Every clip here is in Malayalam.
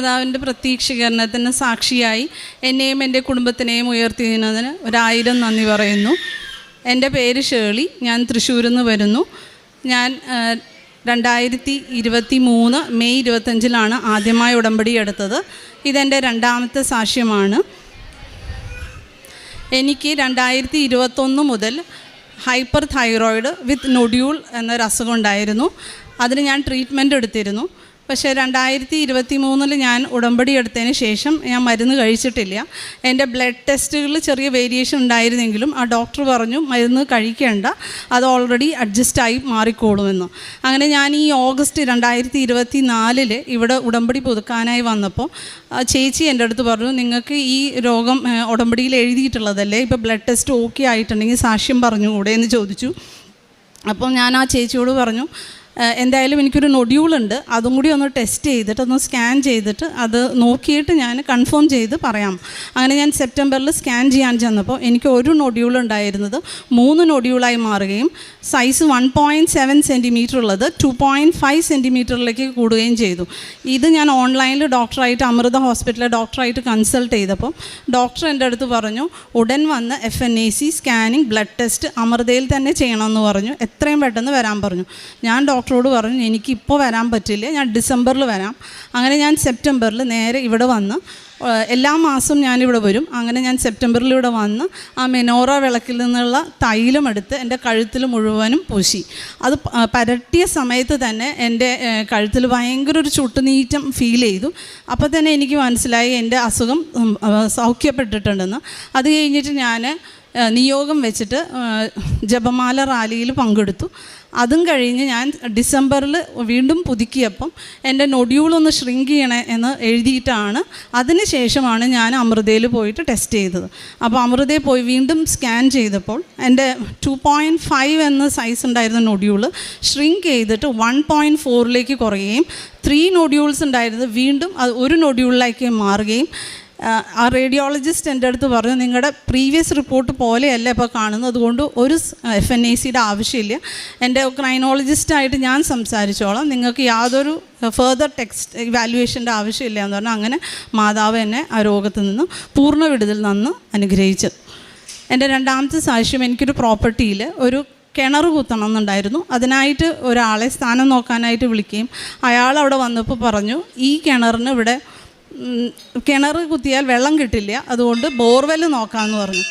മാതാവിന്റെ പ്രത്യക്ഷീകരണത്തിന് സാക്ഷിയായി എന്നെയും എന്റെ കുടുംബത്തിനെയും ഉയർത്തിയതിന് ഒരായിരം നന്ദി പറയുന്നു. എന്റെ പേര് ഷേളി. ഞാൻ തൃശ്ശൂരിൽ നിന്ന് വരുന്നു. ഞാൻ രണ്ടായിരത്തി ഇരുപത്തി മൂന്ന് മെയ് ഇരുപത്തഞ്ചിലാണ് ആദ്യമായി ഉടമ്പടി എടുത്തത്. ഇതെന്റെ രണ്ടാമത്തെ സാക്ഷ്യമാണ്. എനിക്ക് രണ്ടായിരത്തി ഇരുപത്തൊന്ന് മുതൽ ഹൈപ്പർ തൈറോയിഡ് വിത്ത് നൊഡ്യൂൾ എന്നൊരു അസുഖം ഉണ്ടായിരുന്നു. അതിന് ഞാൻ ട്രീറ്റ്മെന്റ് എടുത്തിരുന്നു. പക്ഷേ രണ്ടായിരത്തി ഇരുപത്തി മൂന്നിൽ ഞാൻ ഉടമ്പടി എടുത്തതിന് ശേഷം ഞാൻ മരുന്ന് കഴിച്ചിട്ടില്ല. എന്റെ ബ്ലഡ് ടെസ്റ്റുകളിൽ ചെറിയ വേരിയേഷൻ ഉണ്ടായിരുന്നെങ്കിലും ആ ഡോക്ടർ പറഞ്ഞു മരുന്ന് കഴിക്കേണ്ട. അത് ഓൾറെഡി അഡ്ജസ്റ്റായി മാറിക്കോളുമെന്ന്. അങ്ങനെ ഞാൻ ഈ ഓഗസ്റ്റ് രണ്ടായിരത്തി ഇരുപത്തി നാലിൽ ഇവിടെ ഉടമ്പടി പുതുക്കാനായി വന്നപ്പോൾ ചേച്ചി എന്റെ അടുത്ത് പറഞ്ഞു നിങ്ങൾക്ക് ഈ രോഗം ഉടമ്പടിയിൽ എഴുതിയിട്ടുള്ളതല്ലേ? ഇപ്പോൾ ബ്ലഡ് ടെസ്റ്റ് ഓക്കെ ആയിട്ടുണ്ടെങ്കിൽ സാക്ഷ്യം പറഞ്ഞുകൂടെ? എന്ന് ചോദിച്ചു. അപ്പോൾ ഞാൻ ആ ചേച്ചിയോട് പറഞ്ഞു "ഏഹ്, എന്തായാലും എനിക്കൊരു നൊഡ്യൂളുണ്ട്. അതും കൂടി ഒന്ന് ടെസ്റ്റ് ചെയ്തിട്ട് ഒന്ന് സ്കാൻ ചെയ്തിട്ട് അത് നോക്കിയിട്ട് ഞാൻ കൺഫേം ചെയ്ത് പറയാം. അങ്ങനെ ഞാൻ സെപ്റ്റംബറിൽ സ്കാൻ ചെയ്യാൻ ചെന്നപ്പോൾ എനിക്ക് ഒരു നൊഡ്യൂൾ ഉണ്ടായിരുന്നത് മൂന്ന് നൊഡ്യൂളായി മാറുകയും size one point seven centimetre ഉള്ളത് ടു പോയിന്റ് ഫൈവ് സെന്റിമീറ്ററിലേക്ക് കൂടുകയും ചെയ്തു. ഇത് ഞാൻ ഓൺലൈനിൽ ഡോക്ടറായിട്ട് അമൃത ഹോസ്പിറ്റലിലെ ഡോക്ടറായിട്ട് കൺസൾട്ട് ചെയ്തപ്പോൾ ഡോക്ടർ എന്റെ അടുത്ത് പറഞ്ഞു ഉടൻ വന്ന് F N A C scanning blood test അമൃതയിൽ തന്നെ ചെയ്യണമെന്ന് പറഞ്ഞു. എത്രയും പെട്ടെന്ന് വരാൻ പറഞ്ഞു. ഞാൻ ഡോക്ടറോട് പറഞ്ഞു എനിക്ക് ഇപ്പോൾ വരാൻ പറ്റില്ല ഞാൻ ഡിസംബറിൽ വരാം. അങ്ങനെ ഞാൻ സെപ്റ്റംബറിൽ നേരെ ഇവിടെ വന്ന് എല്ലാ മാസവും ഞാനിവിടെ വരും. അങ്ങനെ ഞാൻ സെപ്റ്റംബറിൽ ഇവിടെ വന്ന് ആ മെനോറ വിളക്കിൽ നിന്നുള്ള തൈലം എടുത്ത് എന്റെ കഴുത്തിൽ മുഴുവനും പൂശി. അത് പരട്ടിയ സമയത്ത് തന്നെ എന്റെ കഴുത്തിൽ ഭയങ്കര ഒരു ചുട്ടുനീറ്റം ഫീൽ ചെയ്തു. അപ്പോൾ തന്നെ എനിക്ക് മനസ്സിലായി എന്റെ അസുഖം സൗഖ്യപ്പെട്ടിട്ടുണ്ടെന്ന്. അത് കഴിഞ്ഞിട്ട് ഞാൻ നിയോഗം വെച്ചിട്ട് ജപമാല റാലിയിൽ പങ്കെടുത്തു. അതും കഴിഞ്ഞ് ഞാൻ ഡിസംബറിൽ വീണ്ടും പുതുക്കിയപ്പം എന്റെ നൊഡ്യൂൾ ഒന്ന് ഷ്രിങ്ക് ചെയ്യണേ എന്ന് എഴുതിയിട്ടാണ് അതിന് ശേഷമാണ് ഞാൻ അമൃതയിൽ പോയിട്ട് ടെസ്റ്റ് ചെയ്തത്. അപ്പോൾ അമൃതയിൽ പോയി വീണ്ടും സ്കാൻ ചെയ്തപ്പോൾ എന്റെ ടു പോയിന്റ് ഫൈവ് എന്ന സൈസ് ഉണ്ടായിരുന്ന നൊഡ്യൂൾ ഷ്രിങ്ക് ചെയ്തിട്ട് വൺ പോയിന്റ് ഫോറിലേക്ക് കുറയുകയും ത്രീ നൊഡ്യൂൾസ് ഉണ്ടായിരുന്നത് വീണ്ടും അത് ഒരു നൊഡ്യൂളിലേക്ക് മാറുകയും ആ റേഡിയോളജിസ്റ്റ് എന്റെ അടുത്ത് പറഞ്ഞു നിങ്ങളുടെ പ്രീവിയസ് റിപ്പോർട്ട് പോലെയല്ല ഇപ്പോൾ കാണുന്നത് അതുകൊണ്ട് ഒരു എഫ് എൻ ഐ സിയുടെ ആവശ്യമില്ല. എന്റെ ക്രൈനോളജിസ്റ്റായിട്ട് ഞാൻ സംസാരിച്ചോളാം. നിങ്ങൾക്ക് യാതൊരു ഫെർദർ ടെക്സ്റ്റ് വാല്യുവേഷന്റെ ആവശ്യമില്ല എന്ന് പറഞ്ഞാൽ അങ്ങനെ മാതാവ് എന്നെ ആ രോഗത്തിൽ നിന്ന് പൂർണ വിടുതൽ നിന്ന് അനുഗ്രഹിച്ചു. എന്റെ രണ്ടാമത്തെ സാക്ഷ്യം എനിക്കൊരു പ്രോപ്പർട്ടിയിൽ ഒരു കിണർ കുത്തണം എന്നുണ്ടായിരുന്നു. അതിനായിട്ട് ഒരാളെ സ്ഥാനം നോക്കാനായിട്ട് വിളിക്കുകയും അയാൾ അവിടെ വന്നപ്പോൾ പറഞ്ഞു ഈ കിണറിന് ഇവിടെ കിണർ കുത്തിയാൽ വെള്ളം കിട്ടില്ല. അതുകൊണ്ട് ബോർവെൽ നോക്കാമെന്ന് പറഞ്ഞു.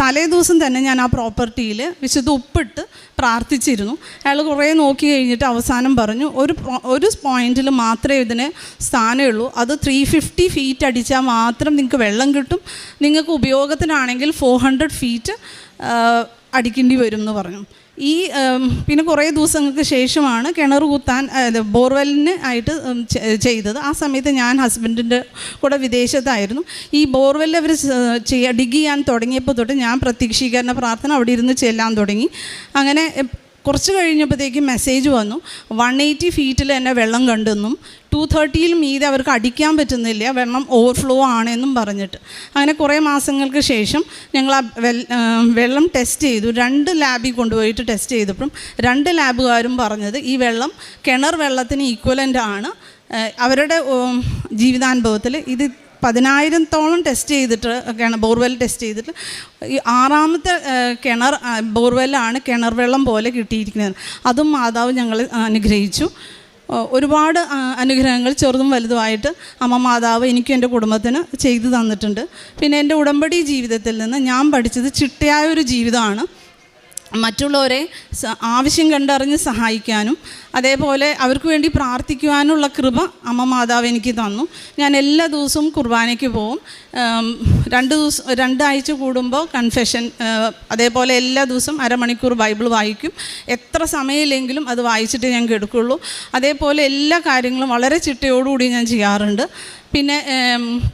തലേ ദിവസം തന്നെ ഞാൻ ആ പ്രോപ്പർട്ടിയിൽ വിശുദ്ധ ഉപ്പിട്ട് പ്രാർത്ഥിച്ചിരുന്നു. അയാൾ കുറേ നോക്കി കഴിഞ്ഞിട്ട് അവസാനം പറഞ്ഞു ഒരു ഒരു പോയിന്റിൽ മാത്രമേ ഇതിന് സ്ഥാനമുള്ളൂ. അത് ത്രീ ഫിഫ്റ്റി ഫീറ്റ് അടിച്ചാൽ മാത്രം നിങ്ങൾക്ക് വെള്ളം കിട്ടും. നിങ്ങൾക്ക് ഉപയോഗത്തിനാണെങ്കിൽ ഫോർ ഹൺഡ്രഡ് ഫീറ്റ് അടിക്കേണ്ടി വരും എന്ന് പറഞ്ഞു. ഈ പിന്നെ കുറേ ദിവസങ്ങൾക്ക് ശേഷമാണ് കിണർ കുത്താൻ ബോർവെല്ലിന് ആയിട്ട് ചെയ്തത്. ആ സമയത്ത് ഞാൻ ഹസ്ബൻഡിന്റെ കൂടെ വിദേശത്തായിരുന്നു. ഈ ബോർവെൽ അവർ ചെയ്യാ ഡിഗ് ചെയ്യാൻ തുടങ്ങിയപ്പോൾ തൊട്ട് ഞാൻ പ്രത്യക്ഷീകരണ പ്രാർത്ഥന അവിടെ ഇരുന്ന് ചെല്ലാൻ തുടങ്ങി. അങ്ങനെ കുറച്ച് കഴിഞ്ഞപ്പോഴത്തേക്കും മെസ്സേജ് വന്നു. വൺ എയ്റ്റി ഫീറ്റിൽ എന്നെ വെള്ളം കണ്ടെന്നും ടു തേർട്ടിയിൽ മീതെ അവർക്ക് അടിക്കാൻ പറ്റുന്നില്ല വെള്ളം ഓവർഫ്ലോ ആണെന്നും പറഞ്ഞിട്ട്. അങ്ങനെ കുറേ മാസങ്ങൾക്ക് ശേഷം ഞങ്ങൾ ആ വെള്ളം ടെസ്റ്റ് ചെയ്തു. രണ്ട് ലാബിൽ കൊണ്ടുപോയിട്ട് ടെസ്റ്റ് ചെയ്തപ്പോഴും രണ്ട് ലാബുകാരും പറഞ്ഞത് ഈ വെള്ളം കിണർ വെള്ളത്തിന് ഈക്വലന്റ് ആണ്. അവരുടെ ജീവിതാനുഭവത്തിൽ ഇത് പതിനായിരത്തോളം ടെസ്റ്റ് ചെയ്തിട്ട് കിണർ ബോർവെൽ ടെസ്റ്റ് ചെയ്തിട്ട്. ഈ ആറാമത്തെ കിണർ ബോർവെല്ലാണ് കിണർ വെള്ളം പോലെ കിട്ടിയിരിക്കുന്നത്. അതും മാതാവ് ഞങ്ങൾ അനുഗ്രഹിച്ചു. ഒരുപാട് അനുഗ്രഹങ്ങൾ ചെറുതും വലുതുമായിട്ട് അമ്മ മാതാവ് എനിക്കും എന്റെ കുടുംബത്തിന് ചെയ്തു തന്നിട്ടുണ്ട്. പിന്നെ എന്റെ ഉടമ്പടി ജീവിതത്തിൽ നിന്ന് ഞാൻ പഠിച്ചത് ചിട്ടയായ ഒരു ജീവിതമാണ്. മറ്റുള്ളവരെ ആവശ്യം കണ്ടറിഞ്ഞ് സഹായിക്കാനും അതേപോലെ അവർക്ക് വേണ്ടി പ്രാർത്ഥിക്കുവാനുള്ള കൃപ അമ്മ മാതാവ് എനിക്ക് തന്നു. ഞാൻ എല്ലാ ദിവസവും കുർബാനയ്ക്ക് പോവും. രണ്ട് ദിവസം രണ്ടാഴ്ച കൂടുമ്പോൾ കൺഫെഷൻ അതേപോലെ എല്ലാ ദിവസവും അരമണിക്കൂർ ബൈബിൾ വായിക്കും. എത്ര സമയമില്ലെങ്കിലും അത് വായിച്ചിട്ട് ഞാൻ കെടുക്കുള്ളൂ. അതേപോലെ എല്ലാ കാര്യങ്ങളും വളരെ ചിട്ടയോടുകൂടി ഞാൻ ചെയ്യാറുണ്ട്. പിന്നെ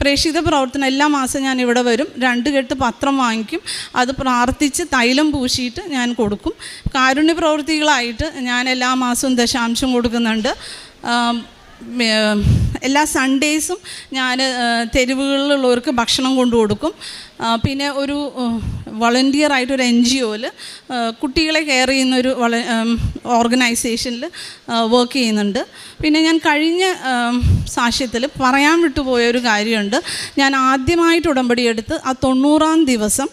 പ്രേക്ഷിത പ്രവർത്തനം എല്ലാ മാസം ഞാൻ ഇവിടെ വരും. രണ്ട് കെട്ട് പത്രം വാങ്ങിക്കും. അത് പ്രാർത്ഥിച്ച് തൈലം പൂശിയിട്ട് ഞാൻ കൊടുക്കും. കാരുണ്യ പ്രവൃത്തികളായിട്ട് ഞാൻ എല്ലാ മാസവും ദശാംശം കൊടുക്കുന്നുണ്ട്. എല്ലാ സൺഡേസും ഞാൻ തെരുവുകളിലുള്ളവർക്ക് ഭക്ഷണം കൊണ്ടു കൊടുക്കും. പിന്നെ ഒരു വളണ്ടിയർ ആയിട്ട് ഒരു എൻ ജി ഒയിൽ കുട്ടികളെ കെയർ ചെയ്യുന്ന ഒരു വള ഓർഗനൈസേഷനിൽ വർക്ക് ചെയ്യുന്നുണ്ട്. പിന്നെ ഞാൻ കഴിഞ്ഞ സാക്ഷ്യത്തിൽ പറയാൻ വിട്ടുപോയ ഒരു കാര്യമുണ്ട്. ഞാൻ ആദ്യമായിട്ട് ഉടമ്പടിയെടുത്ത് ആ തൊണ്ണൂറാം ദിവസം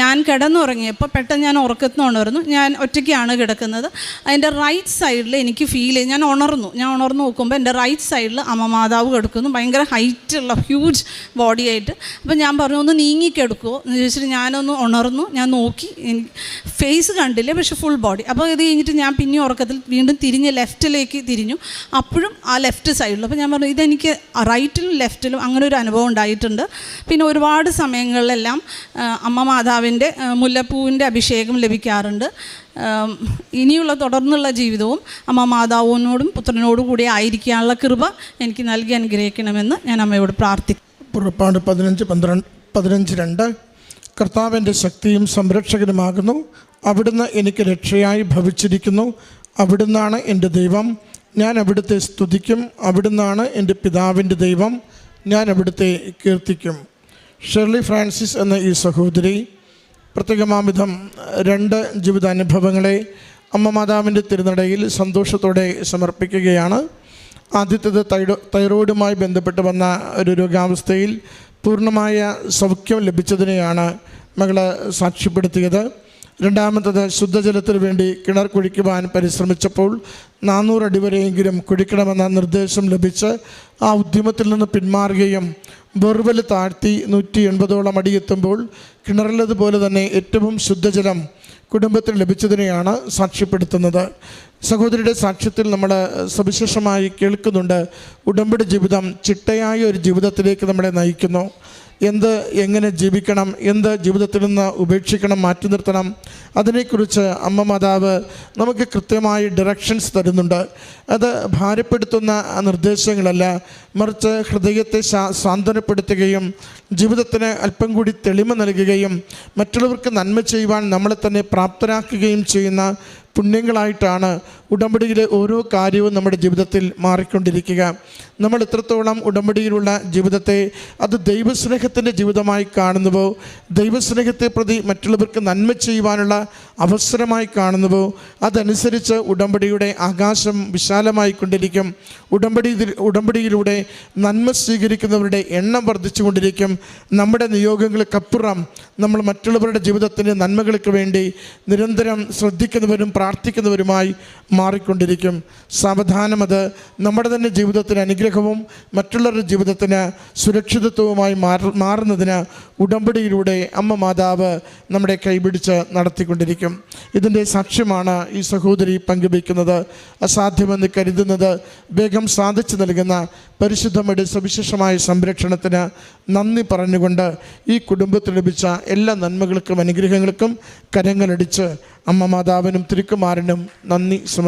ഞാൻ കിടന്നുറങ്ങിയപ്പോൾ പെട്ടെന്ന് ഞാൻ ഉറക്കത്തിന് ഉണർന്നു. ഞാൻ ഒറ്റയ്ക്കാണ് കിടക്കുന്നത്. അതിന്റെ റൈറ്റ് സൈഡിൽ എനിക്ക് ഫീൽ ചെയ്യും ഞാൻ ഉണർന്നു. ഞാൻ ഉണർന്നു നോക്കുമ്പോൾ എന്റെ റൈറ്റ് സൈഡിൽ അമ്മ മാതാവ് കിടക്കുന്നു. ഭയങ്കര ഹൈറ്റുള്ള ഹ്യൂജ് ബോഡിയായിട്ട് അപ്പോൾ ഞാൻ പറഞ്ഞു ഒന്ന് നീങ്ങിക്കെടുക്കുമോ എന്ന് ചോദിച്ചിട്ട് ഞാനൊന്ന് ഉണർന്നു. ഞാൻ നോക്കി. ഫേസ് കണ്ടില്ല പക്ഷെ ഫുൾ ബോഡി അപ്പോൾ ഇത് കഴിഞ്ഞിട്ട് ഞാൻ പിന്നെ ഉറക്കത്തിൽ വീണ്ടും തിരിഞ്ഞ് ലെഫ്റ്റിലേക്ക് തിരിഞ്ഞു. അപ്പോഴും ആ ലെഫ്റ്റ് സൈഡിൽ അപ്പോൾ ഞാൻ പറഞ്ഞു ഇതെനിക്ക് റൈറ്റിലും ലെഫ്റ്റിലും അങ്ങനെ ഒരു അനുഭവം ഉണ്ടായിട്ടുണ്ട്. പിന്നെ ഒരുപാട് സമയങ്ങളിലെല്ലാം അമ്മ മാതാവിന്റെ മുല്ലപ്പൂവിന്റെ അഭിഷേകം ലഭിക്കാറുണ്ട്. ഇനിയുള്ള തുടർന്നുള്ള ജീവിതവും അമ്മ മാതാവിനോടും പുത്രനോടും കൂടി ആയിരിക്കാനുള്ള കൃപ എനിക്ക് നൽകി അനുഗ്രഹിക്കണമെന്ന് ഞാൻ അമ്മയോട് പ്രാർത്ഥിക്കും പുറപ്പാട് പതിനഞ്ച് പന്ത്രണ്ട് പതിനഞ്ച് രണ്ട്. കർത്താവിന്റെ ശക്തിയും സംരക്ഷകനുമാകുന്നു. അവിടുന്ന് എനിക്ക് രക്ഷയായി ഭവിച്ചിരിക്കുന്നു. അവിടുന്നാണ് എന്റെ ദൈവം. ഞാൻ അവിടുത്തെ സ്തുതിക്കും. അവിടുന്നാണ് എന്റെ പിതാവിന്റെ ദൈവം. ഞാൻ അവിടുത്തെ കീർത്തിക്കും. ഷെർലി ഫ്രാൻസിസ് എന്ന ഈ സഹോദരി പ്രത്യേകമാവിധം രണ്ട് ജീവിതാനുഭവങ്ങളെ അമ്മ മാതാവിന്റെ തിരുനടയിൽ സന്തോഷത്തോടെ സമർപ്പിക്കുകയാണ്. ആദ്യത്തേത് തൈറോ തൈറോയിഡുമായി ബന്ധപ്പെട്ട് വന്ന ഒരു രോഗാവസ്ഥയിൽ പൂർണമായ സൗഖ്യം ലഭിച്ചതിനെയാണ് മകൾ സാക്ഷ്യപ്പെടുത്തിയത്. രണ്ടാമത്തത് ശുദ്ധജലത്തിന് വേണ്ടി കിണർ കുഴിക്കുവാൻ പരിശ്രമിച്ചപ്പോൾ നാനൂറ് അടി വരെയെങ്കിലും കുഴിക്കണമെന്ന നിർദ്ദേശം ലഭിച്ച് ആ ഉദ്യമത്തിൽ നിന്ന് പിന്മാറുകയും ബെർവൽ താഴ്ത്തി നൂറ്റി എൺപതോളം അടിയെത്തുമ്പോൾ കിണറിലതുപോലെ തന്നെ ഏറ്റവും ശുദ്ധജലം കുടുംബത്തിന് ലഭിച്ചതിനെയാണ് സാക്ഷ്യപ്പെടുത്തുന്നത്. സഹോദരിയുടെ സാക്ഷ്യത്തിൽ നമ്മൾ സവിശേഷമായി കേൾക്കുന്നുണ്ട്. ഉടമ്പടി ജീവിതം ചിട്ടയായ ഒരു ജീവിതത്തിലേക്ക് നമ്മളെ നയിക്കുന്നു. എന്ത് എങ്ങനെ ജീവിക്കണം എന്ത് ജീവിതത്തിൽ നിന്ന് ഉപേക്ഷിക്കണം മാറ്റി നിർത്തണം അതിനെക്കുറിച്ച് അമ്മ മാതാവ് നമുക്ക് കൃത്യമായി ഡയറക്ഷൻസ് തരുന്നുണ്ട്. അത് ഭാരപ്പെടുത്തുന്ന നിർദ്ദേശങ്ങളല്ല മറിച്ച് ഹൃദയത്തെ സാന്ത്വനപ്പെടുത്തുകയും ജീവിതത്തിന് അല്പം കൂടി തെളിമ നൽകുകയും മറ്റുള്ളവർക്ക് നന്മ ചെയ്യുവാൻ നമ്മളെ തന്നെ പ്രാപ്തരാക്കുകയും ചെയ്യുന്ന പുണ്യങ്ങളായിട്ടാണ് ഉടമ്പടിയിലെ ഓരോ കാര്യവും നമ്മുടെ ജീവിതത്തിൽ മാറിക്കൊണ്ടിരിക്കുക. നമ്മൾ എത്രത്തോളം ഉടമ്പടിയിലുള്ള ജീവിതത്തെ അത് ദൈവസ്നേഹത്തിന്റെ ജീവിതമായി കാണുന്നുവോ ദൈവസ്നേഹത്തെ പ്രതി മറ്റുള്ളവർക്ക് നന്മ ചെയ്യുവാനുള്ള അവസരമായി കാണുന്നുവോ അതനുസരിച്ച് ഉടമ്പടിയുടെ ആകാശം വിശാലമായി കൊണ്ടിരിക്കും. ഉടമ്പടി ഉടമ്പടിയിലൂടെ നന്മ സ്വീകരിക്കുന്നവരുടെ എണ്ണം വർദ്ധിച്ചുകൊണ്ടിരിക്കും നമ്മുടെ നിയോഗങ്ങൾക്കപ്പുറം നമ്മൾ മറ്റുള്ളവരുടെ ജീവിതത്തിന്റെ നന്മകൾക്ക് വേണ്ടി നിരന്തരം ശ്രദ്ധിക്കുന്നവരും പ്രാർത്ഥിക്കുന്നവരുമായി മാറിക്കൊണ്ടിരിക്കും. സാവധാനം അത് നമ്മുടെ തന്നെ ജീവിതത്തിന് അനുഗ്രഹവും മറ്റുള്ളവരുടെ ജീവിതത്തിന് സുരക്ഷിതത്വവുമായി മാറ മാറുന്നതിന് ഉടമ്പടിയിലൂടെ അമ്മ മാതാവ് നമ്മുടെ കൈപിടിച്ച് നടത്തിക്കൊണ്ടിരിക്കും. ഇതിന്റെ സാക്ഷ്യമാണ് ഈ സഹോദരി പങ്കുവയ്ക്കുന്നത്. അസാധ്യമെന്ന് കരുതുന്നത് വേഗം സാധിച്ചു നൽകുന്ന പരിശുദ്ധമയുടെ സവിശേഷമായ സംരക്ഷണത്തിന് നന്ദി പറഞ്ഞുകൊണ്ട് ഈ കുടുംബത്തിൽ ലഭിച്ച എല്ലാ നന്മകൾക്കും അനുഗ്രഹങ്ങൾക്കും കരങ്ങളടിച്ച് അമ്മ മാതാവിനും തിരുക്കുമാരനും നന്ദി സമർപ്പിക്കുന്നു